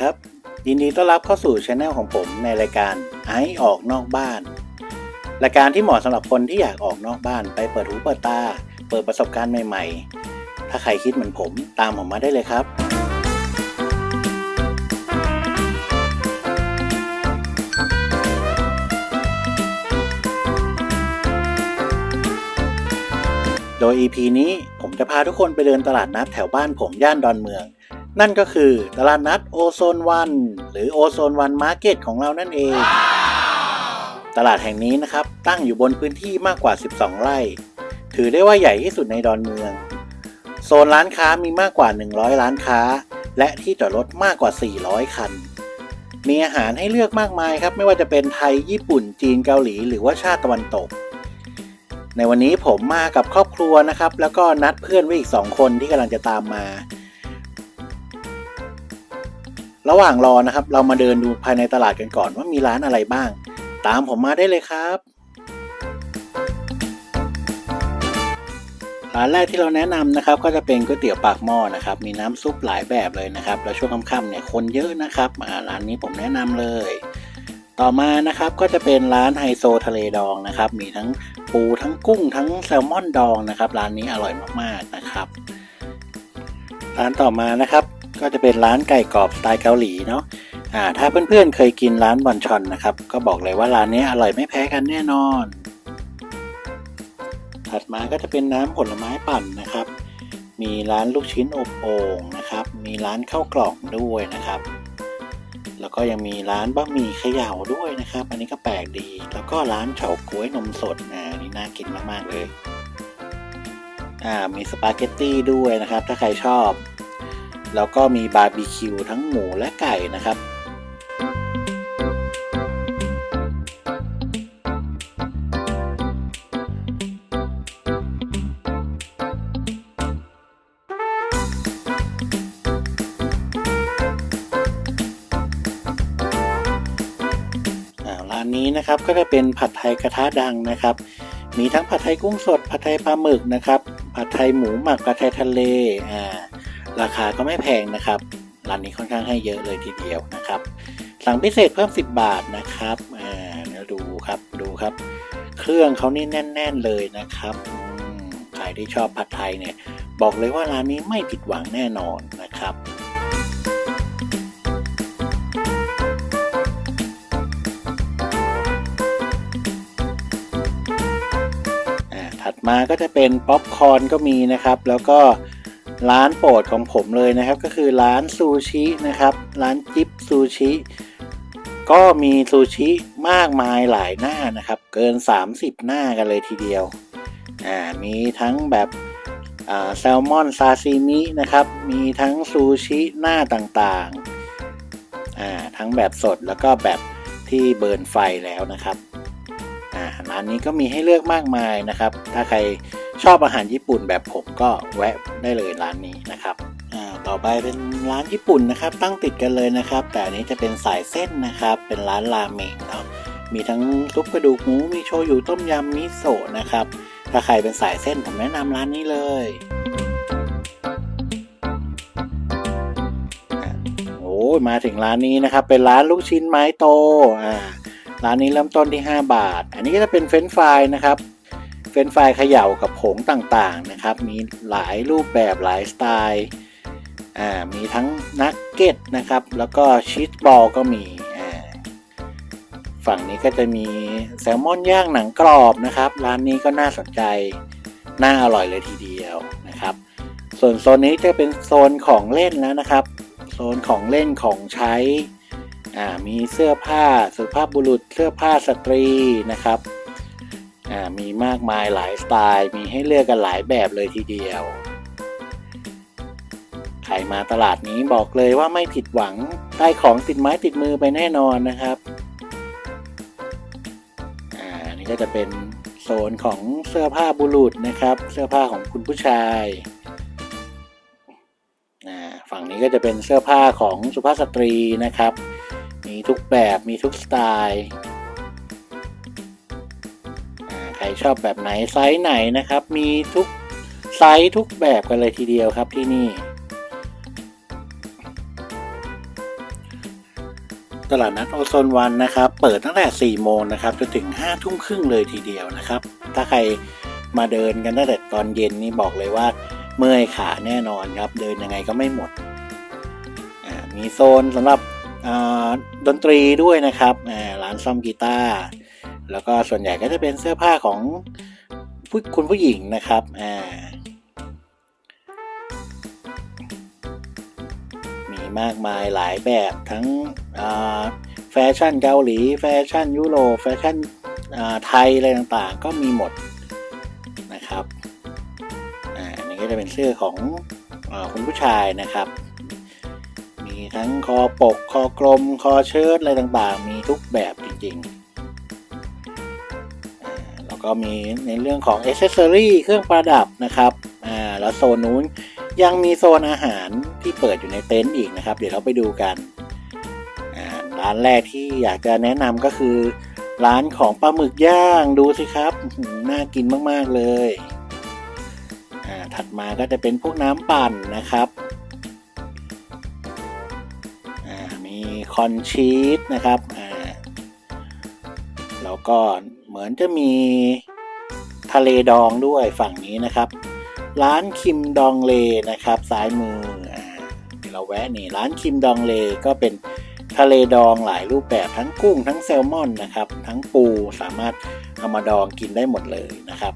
ครับ ยินดีต้อนรับเข้าสู่ช anel ของผมในรายการไอออกนอกบ้าน รายการที่เหมาะสำหรับคนที่อยากออกนอกบ้าน ไปเปิดหูเปิดตา เปิดประสบการณ์ใหม่ ๆ ถ้าใครคิดเหมือนผมตามผมมาได้เลยครับ โดย EP นี้ผมจะพาทุกคนไปเดินตลาดนัดแถวบ้านผมย่านดอนเมือง นั่นก็คือตลาดนัดโอโซนวัน หรือโอโซนวันมาร์เก็ตของเรานั่นเอง ตลาดแห่งนี้นะครับ ตั้งอยู่บนพื้นที่มากกว่า 12 ไร่ ถือได้ว่าใหญ่ที่สุดในดอนเมือง โซนร้านค้ามีมากกว่า 100 ร้านค้า และที่จอดรถมากกว่า 400 คัน มีอาหารให้เลือกมากมายครับ ไม่ว่าจะเป็นไทย ญี่ปุ่น จีน เกาหลี หรือว่าชาติตะวันตกในวันนี้ผมมากับครอบครัวนะครับ แล้วก็นัดเพื่อนไว้อีก 2 คนที่กำลังจะตามมา ระหว่างรอนะครับ เรามาเดินดูภายในตลาดกันก่อนว่ามีร้านอะไรบ้าง ตามผมมาได้เลยครับ ร้านแรกที่เราแนะนำนะครับ ก็จะเป็นก๋วยเตี๋ยวปากหม้อนะครับ มีน้ำซุปหลายแบบเลยนะครับ แล้วช่วงค่ำๆเนี่ยคนเยอะนะครับร้านนี้ผมแนะนำเลย ต่อมานะครับก็จะเป็นร้านไฮโซทะเลดองนะครับ มีทั้งปูทั้งกุ้งทั้งแซลมอนดองนะครับ ร้านนี้อร่อยมากๆนะครับร้านต่อมานะครับ ก็จะเป็นร้านไก่กรอบสไตล์เกาหลีเนาะอ่าถ้าเพื่อนๆเคยกินร้านบอนชอนนะครับ ก็บอกเลยว่าร้านนี้อร่อยไม่แพ้กันแน่นอน ถัดมาก็จะเป็นน้ำผลไม้ปั่นนะครับ มีร้านลูกชิ้นอบโอ่งนะครับ มีร้านข้าวกล่องด้วยนะครับ แล้วก็ยังมีร้านบะหมี่เขย่าด้วยนะครับ อันนี้ก็แปลกดี แล้วก็ร้านเฉาก๊วยนมสดนะอันนี่น่ากินมากๆเลยอ่ามีสปาเกตตี้ด้วยนะครับ ถ้าใครชอบ แล้วก็มีบาร์บีคิวทั้งหมูและไก่นะครับร้านนี้นะครับก็จะเป็นผัดไทยกระทะดังนะครับ มีทั้งผัดไทยกุ้งสด ผัดไทยปลาหมึกนะครับ ผัดไทยหมูหมักผัดไทยทะเลอ่า ราคาก็ไม่แพงนะครับร้านนี้ค่อนข้างให้เยอะเลยทีเดียวนะครับ สั่งพิเศษเพิ่ม 10 บาทนะครับอ่าเดี๋ยวดูครับดูครับ เครื่องเขานี่แน่น ๆเลยนะครับใครที่ชอบผัดไทยเนี่ย บอกเลยว่าร้านนี้ไม่ผิดหวังแน่นอนนะครับอ่าถัดมาก็จะเป็นป๊อปคอร์นก็มีนะครับ แล้วก็ ร้านโปรดของผมเลยนะครับ ก็คือร้านซูชินะครับ ร้านจิ๊บซูชิก็มีซูชิมากมายหลายหน้านะครับ เกิน 30 หน้ากันเลยทีเดียวอ่ามีทั้งแบบแซลมอนซาซิมินะครับ มีทั้งซูชิหน้าต่างๆอ่าทั้งแบบสดแล้วก็แบบที่เบิร์นไฟแล้วนะครับอ่าร้านนี้ก็มีให้เลือกมากมายนะครับ ถ้าใคร ชอบอาหารญี่ปุ่นแบบผมก็แวะได้เลยร้านนี้นะครับอ่าต่อไปเป็นร้านญี่ปุ่นนะครับ ตั้งติดกันเลยนะครับ แต่อันนี้จะเป็นสายเส้นนะครับ เป็นร้านราเมงเนาะมีทั้งซุปกระดูกหมูมีโชยุต้มยำมิโซะนะครับ ถ้าใครเป็นสายเส้นผมแนะนำร้านนี้เลยโอ้มาถึงร้านนี้นะครับ เป็นร้านลูกชิ้นไม้โตอ่าร้านนี้เริ่มต้นที่ 5 บาท อันนี้ก็จะเป็นเฟรนช์ฟรายนะครับ เฟรนช์ฟรายเขย่ากับผงต่างๆนะครับ มีหลายรูปแบบหลายสไตล์อ่ามีทั้งนักเก็ตนะครับ แล้วก็ชีสบอลก็มีฝั่งนี้ก็จะมีแซลมอนย่างหนังกรอบนะครับ ร้านนี้ก็น่าสนใจ น่าอร่อยเลยทีเดียวนะครับ ส่วนโซนนี้จะเป็นโซนของเล่นแล้วนะครับ โซนของเล่นของใช้อ่ามีเสื้อผ้าสุภาพบุรุษเสื้อผ้าสตรีนะครับ มีมากมายหลายสไตล์ มีให้เลือกกันหลายแบบเลยทีเดียว ใครมาตลาดนี้บอกเลยว่าไม่ผิดหวังได้ของติดไม้ติดมือไปแน่นอนนะครับอ่านี่ก็จะเป็นโซนของเสื้อผ้าบุรุษนะครับ เสื้อผ้าของคุณผู้ชายอ่าฝั่งนี้ก็จะเป็นเสื้อผ้าของสุภาพสตรีนะครับ มีทุกแบบมีทุกสไตล์ ชอบแบบไหนไซส์ไหนนะครับ มีทุกไซส์ทุกแบบกันเลยทีเดียวครับที่นี่ ตลาดนัดโอโซนวันนะครับ เปิดตั้งแต่ 4 โมงนะครับจนถึง 5 ทุ่มครึ่งเลยทีเดียวนะครับ ถ้าใครมาเดินกันตั้งแต่ตอนเย็นนี่บอกเลยว่าเมื่อยขาแน่นอนครับ เดินยังไงก็ไม่หมด มีโซนสำหรับดนตรีด้วยนะครับร้านซ่อมกีตาร์ แล้วก็ส่วนใหญ่ก็จะเป็นเสื้อผ้าของคุณผู้หญิงนะครับอ่ามีมากมายหลายแบบทั้งแฟชั่นเกาหลี แฟชั่นยุโรปแฟชั่นไทยอะไรต่างๆ ก็มีหมดนะครับอ่าอันนี้ก็จะเป็นเสื้อของอคุณผู้ชายนะครับ มีทั้งคอปก คอกลม คอเชิ้ตอะไรต่างๆ มีทุกแบบจริงๆ ก็มีในเรื่องของอ c เซอรี่เครื่องประดับนะครับอ่าแล้วโซนนู้นยังมีโซนอาหารที่เปิดอยู่ในเต็นท์อีกนะครับ เดี๋ยวเราไปดูกันอ่าร้านแรกที่อยากจะแนะนำก็คือ ร้านของปลาหมึกย่างดูสิครับน่ากินมากๆเลยอ่าถัดมาก็จะเป็นพวกน้ำปั่นนะครับอ่ามีคอนชีสนะครับอ่าแล้วก็ มือนจะมีทะเลดองด้วยฝั่งนี้นะครับ ร้านคิมดองเลนะครับซ้ายมืออ่าเดี๋ยวเราแวะนี่ร้านคิมดองเลก็เป็นทะเลดองหลายรูปแบบทั้งกุ้งทั้งแซลมอนนะครับ ทั้งปูสามารถเอามาดองกินได้หมดเลยนะครับ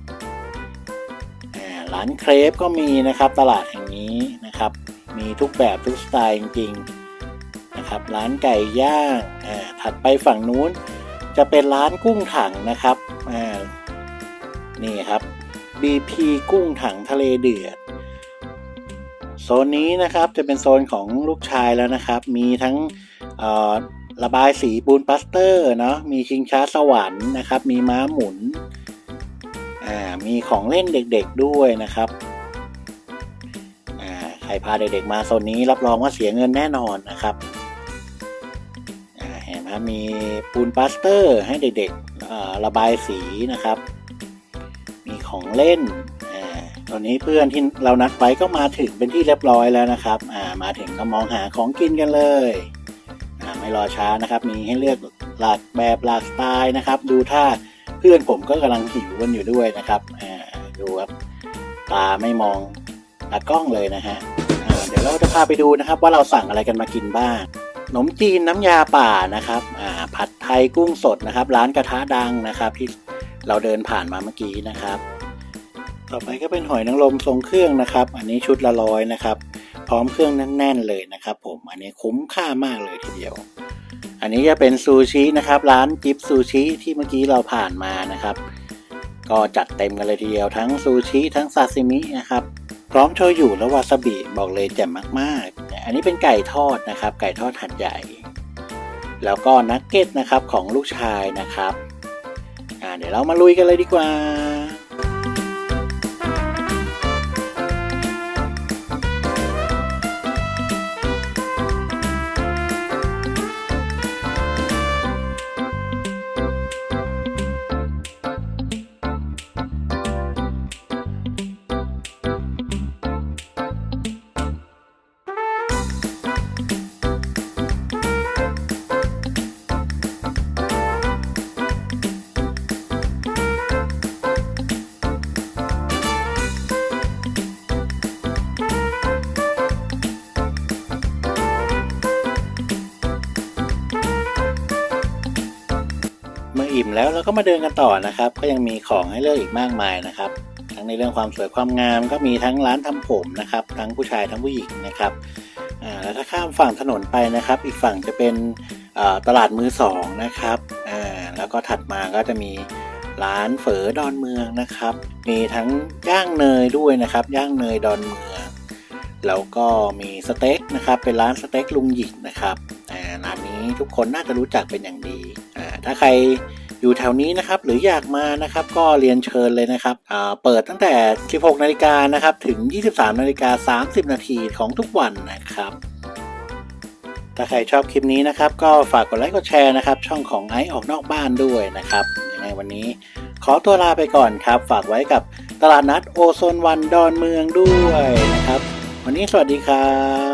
ร้านเครปก็มีนะครับตลาดแห่งนี้นะครับ มีทุกแบบทุกสไตล์จริงๆนะครับ ร้านไก่ย่างถัดไปฝั่งนู้น จะเป็นร้านกุ้งถังนะครับอ่านี่ครับ BP กุ้งถังทะเลเดือด โซนนี้นะครับจะเป็นโซนของลูกชายแล้วนะครับ มีทั้งระบายสีปูนปลาสเตอร์เนาะมีชิงช้าสวรรค์นะครับ มีม้าหมุนอ่ามีของเล่นเด็กๆด้วยนะครับอ่าใครพาเด็กๆมาโซนนี้รับรองว่าเสียเงินแน่นอนนะครับ นไหมมีปูนปลาสเตอร์ให้เด็กๆระบายสีนะครับ มีของเล่นอตอนนี้เพื่อนที่เรานัดไว้ก็มาถึงเป็นที่เรียบร้อยแล้วนะครับมาถึงก็มองหาของกินกันเลยไม่รอช้านะครับ มีให้เลือกหลากแบบหลากสไตล์นะครับ ดูถ้าเพื่อนผมก็กำลังหิวกันอยู่ด้วยนะครับดูครับตาไม่มองตากล้องเลยนะฮะเดี๋ยวเราจะพาไปดูนะครับ ว่าเราสั่งอะไรกันมากินบ้าง นมจีนน้ำยาป่านะครับอ่าผัดไทยกุ้งสดนะครับ ร้านกระทะดังนะครับ ที่เราเดินผ่านมาเมื่อกี้นะครับ ต่อไปก็เป็นหอยนางรมทรงเครื่องนะครับ อันนี้ชุดละร้อยนะครับ พร้อมเครื่องแน่น ๆ เลยนะครับ ผมอันนี้คุ้มค่ามากเลยทีเดียว อันนี้จะเป็นซูชินะครับ ร้านจิบซูชิที่เมื่อกี้เราผ่านมานะครับ ก็จัดเต็มกันเลยทีเดียวทั้งซูชิทั้งซาซิมินะครับพร้อมโชยุและวาซาบิบอกเลยแจ่มมาก อันนี้เป็นไก่ทอดนะครับ ไก่ทอดหันใหญ่ แล้วก็นักเก็ตนะครับของลูกชายนะครับเดี๋ยวเรามาลุยกันเลยดีกว่า แล้วเราก็มาเดินกันต่อนะครับ ก็ยังมีของให้เลือกอีกมากมายนะครับ ทั้งในเรื่องความสวยความงามก็มีทั้งร้านทำผมนะครับ ทั้งผู้ชายทั้งผู้หญิงนะครับอ่าแล้วถ้าข้ามฝั่งถนนไปนะครับ อีกฝั่งจะเป็นตลาดมือสองนะครับอ่าแล้วก็ถัดมาก็จะมีร้านเฝอดอนเมืองนะครับ มีทั้งย่างเนยด้วยนะครับ ย่างเนยดอนเมือง แล้วก็มีสเต็กนะครับ เป็นร้านสเต็กลุงหยิกนะครับร้านนี้ทุกคนน่าจะรู้จักเป็นอย่างดี ถ้าใคร อยู่แถวนี้นะครับหรืออยากมานะครับก็เรียนเชิญเลยนะครับอ่าเปิดตั้งแต่ 16 นาฬิกานะครับถึง 23 นาฬิกา 30 นาทีของทุกวันนะครับถ้าใครชอบคลิปนี้นะครับ ก็ฝากกดไลค์กดแชร์นะครับ ช่องของไอซ์ออกนอกบ้านด้วยนะครับยังไงวันนี้ขอตัวลาไปก่อนครับ ฝากไว้กับตลาดนัดโอโซนวันดอนเมืองด้วยนะครับ วันนี้สวัสดีครับ